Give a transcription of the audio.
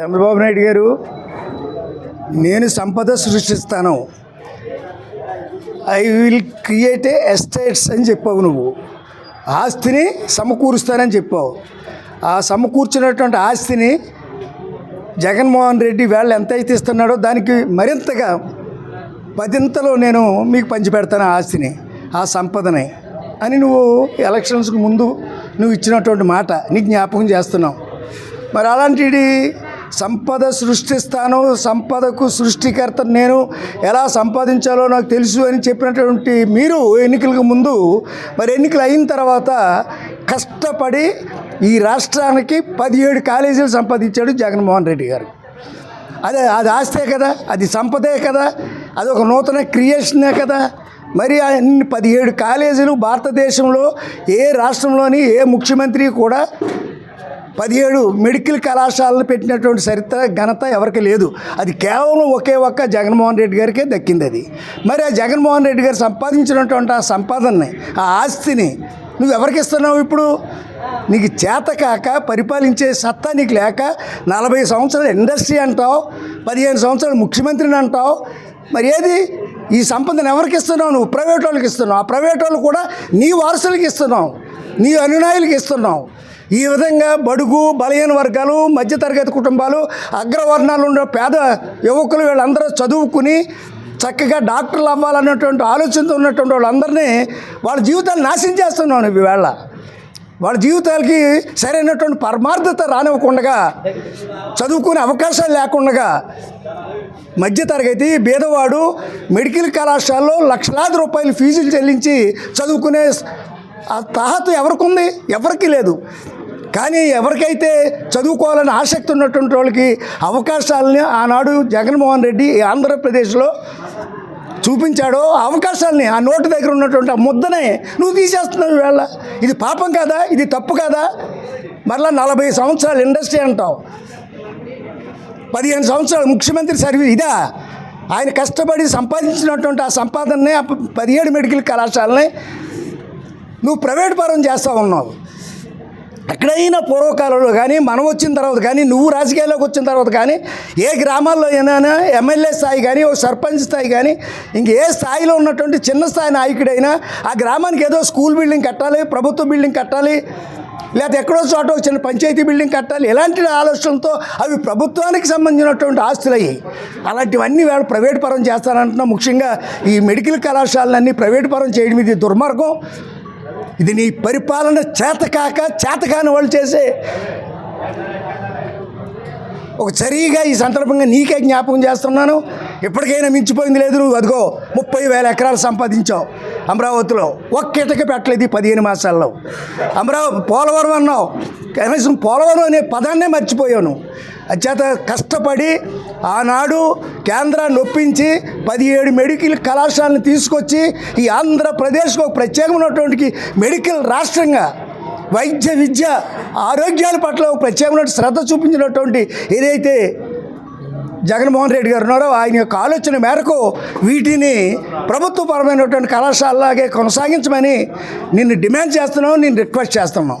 చంద్రబాబు నాయుడు గారు నేను సంపద సృష్టిస్తాను. I will create a estates అని చెప్పావు నువ్వు. ఆస్తిని సమకూరుస్తానని చెప్పావు. ఆ సమకూర్చినటువంటి ఆస్తిని జగన్మోహన్ రెడ్డి వేళ్ళు ఎంత అయితే ఇస్తున్నాడో దానికి మరింతగా పదింతలో నేను మీకు పంచిపెడతాను ఆ ఆస్తిని ఆ సంపదని. అని నువ్వు ఎలక్షన్స్కి ముందు నువ్వు ఇచ్చినటువంటి మాట నీకు జ్ఞాపకం చేస్తున్నావు. మరి అలాంటిది సంపద సృష్టిస్తాను సంపదకు సృష్టికర్త నేను ఎలా సంపాదించాలో నాకు తెలుసు అని చెప్పినటువంటి మీరు ఎన్నికలకు ముందు మరి ఎన్నికలు అయిన తర్వాత కష్టపడి ఈ రాష్ట్రానికి పదిహేడు కాలేజీలు సంపాదించాడు జగన్మోహన్ రెడ్డి గారు. అదే అది ఆస్తే కదా అది సంపదే కదా అది ఒక నూతన క్రియేషనే కదా. మరి అన్ని పదిహేడు కాలేజీలు భారతదేశంలో ఏ రాష్ట్రంలోని ఏ ముఖ్యమంత్రి కూడా పదిహేడు మెడికల్ కళాశాలను పెట్టినటువంటి చరిత్ర ఘనత ఎవరికి లేదు. అది కేవలం ఒకే ఒక్క జగన్మోహన్ రెడ్డి గారికే దక్కింది అది. మరి ఆ జగన్మోహన్ రెడ్డి గారు సంపాదించినటువంటి ఆ సంపాదనని ఆ ఆస్తిని నువ్వు ఎవరికి ఇస్తున్నావు ఇప్పుడు? నీకు చేత కాక పరిపాలించే సత్తా నీకు లేక నలభై సంవత్సరాల ఇండస్ట్రీ అంటావు పదిహేను సంవత్సరాలు ముఖ్యమంత్రిని అంటావు మరి ఏది? ఈ సంపదను ఎవరికి ఇస్తున్నావు నువ్వు? ప్రైవేట్ వాళ్ళకి ఇస్తున్నావు. ఆ ప్రైవేట్ వాళ్ళు కూడా నీ వారసులకి ఇస్తున్నావు నీ అనునాయులకి ఇస్తున్నావు. ఈ విధంగా బడుగు బలహీన వర్గాలు మధ్యతరగతి కుటుంబాలు అగ్రవర్ణాలు ఉన్న పేద యువకులు వీళ్ళందరూ చదువుకుని చక్కగా డాక్టర్లు అవ్వాలన్నటువంటి ఆలోచనతో ఉన్నటువంటి వాళ్ళందరినీ వాళ్ళ జీవితాలు నాశనం చేస్తున్నాను ఈవేళ. వాళ్ళ జీవితాలకి సరైనటువంటి పరమార్థత రానివ్వకుండా చదువుకునే అవకాశాలు లేకుండా మధ్యతరగతి బీదవాడు మెడికల్ కళాశాలలో లక్షలాది రూపాయలు ఫీజులు చెల్లించి చదువుకునే ఆ తాహత ఎవరికి ఉంది ఎవరికీ లేదు. కానీ ఎవరికైతే చదువుకోవాలని ఆసక్తి ఉన్నటువంటి వాళ్ళకి అవకాశాలని ఆనాడు జగన్మోహన్ రెడ్డి ఆంధ్రప్రదేశ్లో చూపించాడో ఆ అవకాశాలని ఆ నోటు దగ్గర ఉన్నటువంటి ఆ ముద్దనే నువ్వు తీసేస్తున్నావు వేళ ఇది పాపం కాదా ఇది తప్పు కాదా. మరలా నలభై సంవత్సరాలు ఇండస్ట్రీ అంటావు. పదిహేను సంవత్సరాలు ముఖ్యమంత్రి సర్వీస్ ఇదా? ఆయన కష్టపడి సంపాదించినటువంటి ఆ సంపాదనని ఆ పదిహేడు మెడికల్ కళాశాలని నువ్వు ప్రైవేట్ పరం చేస్తూ ఉన్నావు. ఎక్కడైనా పూర్వకాలంలో కానీ మనం వచ్చిన తర్వాత కానీ నువ్వు రాజకీయాల్లోకి వచ్చిన తర్వాత కానీ ఏ గ్రామాల్లో అయినా ఎమ్మెల్యే స్థాయి కానీ ఓ సర్పంచ్ స్థాయి కానీ ఇంక ఏ స్థాయిలో ఉన్నటువంటి చిన్న స్థాయి నాయకుడైనా ఆ గ్రామానికి ఏదో స్కూల్ బిల్డింగ్ కట్టాలి ప్రభుత్వ బిల్డింగ్ కట్టాలి లేకపోతే ఎక్కడో చోట చిన్న పంచాయతీ బిల్డింగ్ కట్టాలి ఇలాంటి ఆలోచనలతో అవి ప్రభుత్వానికి సంబంధించినటువంటి ఆస్తులయ్యి అలాంటివన్నీ వాళ్ళు ప్రైవేట్ పరం చేస్తానంటున్నా ముఖ్యంగా ఈ మెడికల్ కళాశాలన్నీ ప్రైవేట్ పరం చేయడం ఇది దుర్మార్గం. ఇది నీ పరిపాలన చేతకాక చేతకాని వాళ్ళు చేసే ఒక సరిగా ఈ సందర్భంగా నీకే జ్ఞాపకం చేస్తున్నాను. ఇప్పటికైనా మించిపోయింది లేదు నువ్వు. అదిగో ముప్పై వేల ఎకరాలు సంపాదించావు అమరావతిలో. ఒక్క ఇటక పెట్టలేదు ఈ పదిహేను మాసాల్లో. అమరావతి పోలవరం అన్నావు. కనీసం పోలవరం అనే పదాన్నే మర్చిపోయాను. అచేత కష్టపడి ఆనాడు కేంద్రాన్ని ఒప్పించి పదిహేడు మెడికల్ కళాశాలను తీసుకొచ్చి ఈ ఆంధ్రప్రదేశ్కు ఒక ప్రత్యేకమైనటువంటి మెడికల్ రాష్ట్రంగా వైద్య విద్య ఆరోగ్యాల పట్ల ఒక ప్రత్యేకమైన శ్రద్ధ చూపించినటువంటి ఏదైతే జగన్మోహన్ రెడ్డి గారు ఉన్నారో ఆయన యొక్క ఆలోచన మేరకు వీటిని ప్రభుత్వపరమైనటువంటి కళాశాలలాగే కొనసాగించమని నిన్ను డిమాండ్ చేస్తున్నాం నేను రిక్వెస్ట్ చేస్తున్నాం.